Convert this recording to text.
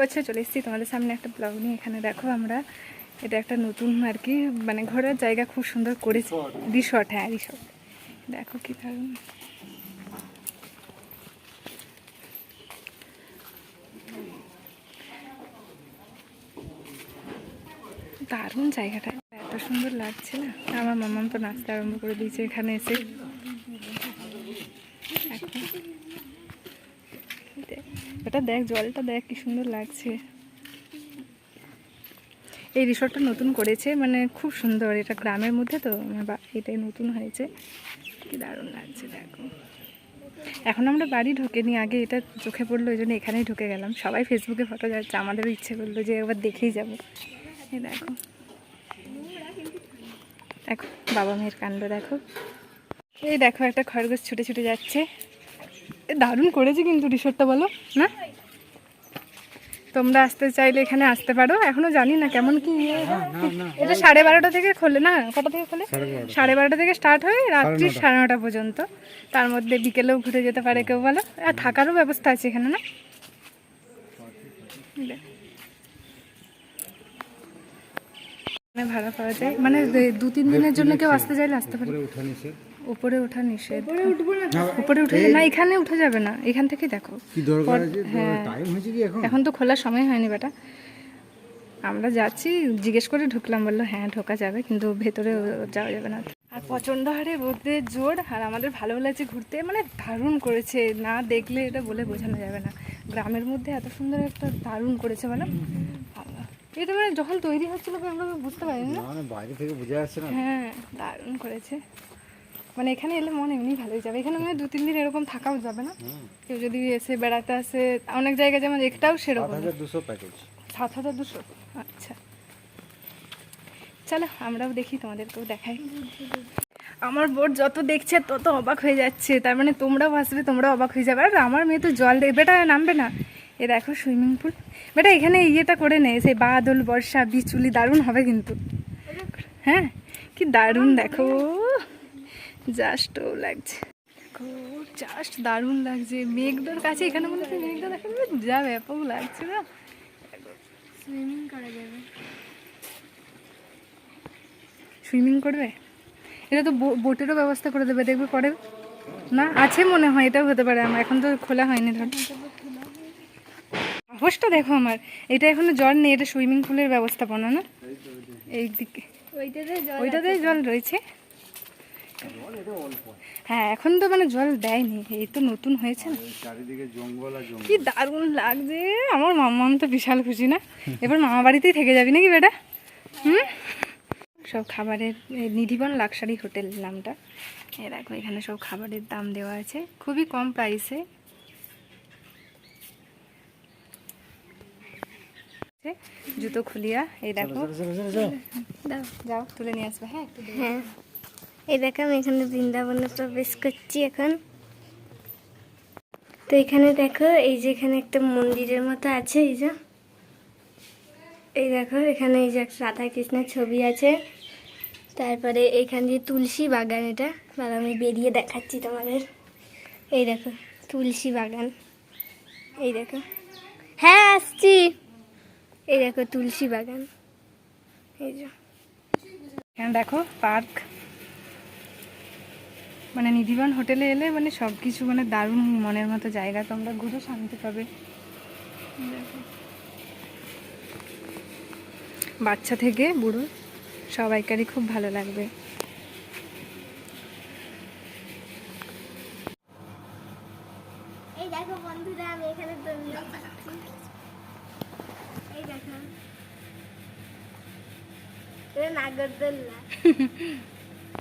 বছর চলে এসেছি তোমাদের সামনে একটা ব্লগ নিয়ে। এখানে দেখো আমরা এটা একটা নতুন আর কি মানে ঘোরার জায়গা খুব সুন্দর করেছে। রিসর্ট হ্যাঁ রিসর্ট দেখো কি দারুণ। দারুণ জায়গাটা। এত সুন্দর লাগছে না? আমার মামাম তো নাচতে আরম্ভ করে দিয়েছে এখানে এসে। এখন ওটা দেখ, জলটা দেখ, কি সুন্দর লাগছে। এই রিসর্টটা নতুন করেছে মানে খুব সুন্দর, এটা গ্রামের মধ্যে তো বা- এটাই নতুন হয়েছে। কি দারুণ লাগছে, দেখো। এখন আমরা বাড়ি ঢোকেনি, আগে এটা চোখে পড়ল ওই জন্য এখানেই ঢুকে গেলাম। সবাই ফেসবুকে ফটো যাচ্ছে, আমাদেরও ইচ্ছে করল যে একবার দেখেই যাব। এই দেখো। দেখো, বাবা মেয়ের কাণ্ড, দেখো। এই দেখো, একটা খরগোশ ছুটে ছুটে যাচ্ছে। দারুণ করেছে কিন্তু রিসোর্টটা বলো না? তোমরা আসতে চাইলে এখানে আসতে পারো এখনও জানি না কেমন কি ইয়ে। এটা। সাড়ে বারোটা থেকে খোলে না? কটা থেকে খোলে? সাড়ে বারোটা। থেকে স্টার্ট হয় রাত্রি সাড়ে নটা পর্যন্ত। তার মধ্যে বিকেলেও ঘুরে যেতে পারে কেউ বলো। আর থাকারও ব্যবস্থা আছে এখানে না? ভাড়া পাওয়া যায়। মানে দু- তিন দিনের জন্য কেউ আসতে চাইলে আসতে পারে। উপরে ওঠা নিষেধ। উপরে উঠে না এখানে উঠে যাবে না এখান থেকেই দেখো। কি দরকার আছে? হ্যাঁ। টাইম হয়েছে কি এখন? এখন তো খোলার সময় হয়নি বেটা। আমরা যাচ্ছি জিজ্ঞেস করে ঢুকলাম বলল হ্যাঁ ঢোকা যাবে কিন্তু ভেতরে যাওয়া যাবে না। আর প্রচণ্ড হারে রোদের জোর আর আমাদের ভালো লাগছে ঘুরতে মানে দারুণ করেছে। না দেখলে এটা বলে বোঝানো যাবে না। গ্রামের মধ্যে এত সুন্দর একটা দারুণ করেছে বলো। বাবা, এটা মানে যখন তৈরি হচ্ছিল আমরা বুঝতে পারিনি না বাইরে থেকে বোঝা যাচ্ছে না। হ্যাঁ দারুণ করেছে। মানে এখানে এলে মন এমনি ভালোই যাবে। এখানে মানে দু তিন দিন এরকম থাকাও যাবে না। কেউ যদি এসে বেড়াতে আসে অনেক জায়গায় যেমন একটাও সেরকম দুশো প্যাকেজ সাত হাজার দুশো। আচ্ছা। চলো আমরাও দেখি তোমাদেরকেও দেখাই। আমার বোট যত দেখছে তত অবাক হয়ে যাচ্ছে। তার মানে তোমরাও আসবে তোমরাও অবাক হয়ে যাবে। আর আমার মেয়ে তো জল দেবে বেটা নামবে না। এ দেখো সুইমিং পুল বেটা এখানে ইয়েটা করে নে সেই বাদল বর্ষা বিচুলি দারুণ হবে কিন্তু। হ্যাঁ কি দারুণ দেখো। জাস্ট ও লাগছে। জাস্ট দারুণ লাগছে। মেঘদার কাছে এখানে মনে হচ্ছে মেঘদা দেখো যা ব্যাপক লাগছে না। সুইমিং করা যাবে। সুইমিং করবে? এটা তো বোটেরও ব্যবস্থা করে দেবে দেখবে পরে। না আছে মনে হয় এটাও হতে পারে আমার। এখন তো খোলা হয়নি ধর। সাহসটা দেখো আমার। এটা এখনও জল নেই এটা সুইমিং পুলের ব্যবস্থাপনা না? এই দিকে ওইটাতে জল রয়েছে। হ্যাঁ এখন তো মানে জল দেয়নি এই তো নতুন হয়েছে না। চারিদিকে জঙ্গল আর জঙ্গল। কি দারুণ লাগছে আমার মাম্মাম তো বিশাল খুশি না? এবার মামা বাড়িতেই থেকে যাবি নাকি বেটা? হুম? সব খাবারের নিধিবন লাক্সারি হোটেল নামটা। এ দেখো এখানে সব খাবারের দাম দেওয়া আছে। খুবই কম প্রাইসে। জুতো খুলিয়া এই দেখো। যাও তুলে নিয়ে আসবে হ্যাঁ? একটু হ্যাঁ। এই দেখো, আমি এখানে বৃন্দাবনে প্রবেশ করছি এখন। তো এখানে দেখো, এই যে এখানে একটা মন্দিরের মতো আছে, এই যে। এই দেখো, এখানে এই যে রাধা কৃষ্ণের ছবি আছে। তারপরে এখান দিয়ে তুলসী বাগান এটা। আর আমি বেরিয়ে দেখাচ্ছি তোমাদের। এই দেখো, তুলসী বাগান। এই দেখো। হ্যাঁ আসছি। এই দেখো, তুলসী বাগান। এই যে। এখানে দেখো, পার্ক। মানে নিধিবান হোটেলে এলে মানে সব কিছু মানে দারুণ মনের মতো জায়গা তোমরা ঘুরে শান্তি পাবে। বাচ্চা থেকে বুড়ো সবাইকারই খুব ভালো লাগবে। এই দেখো বন্ধুরা আমি এখানে দোলনা এই দেখো। এটা নাগরদোল্লা।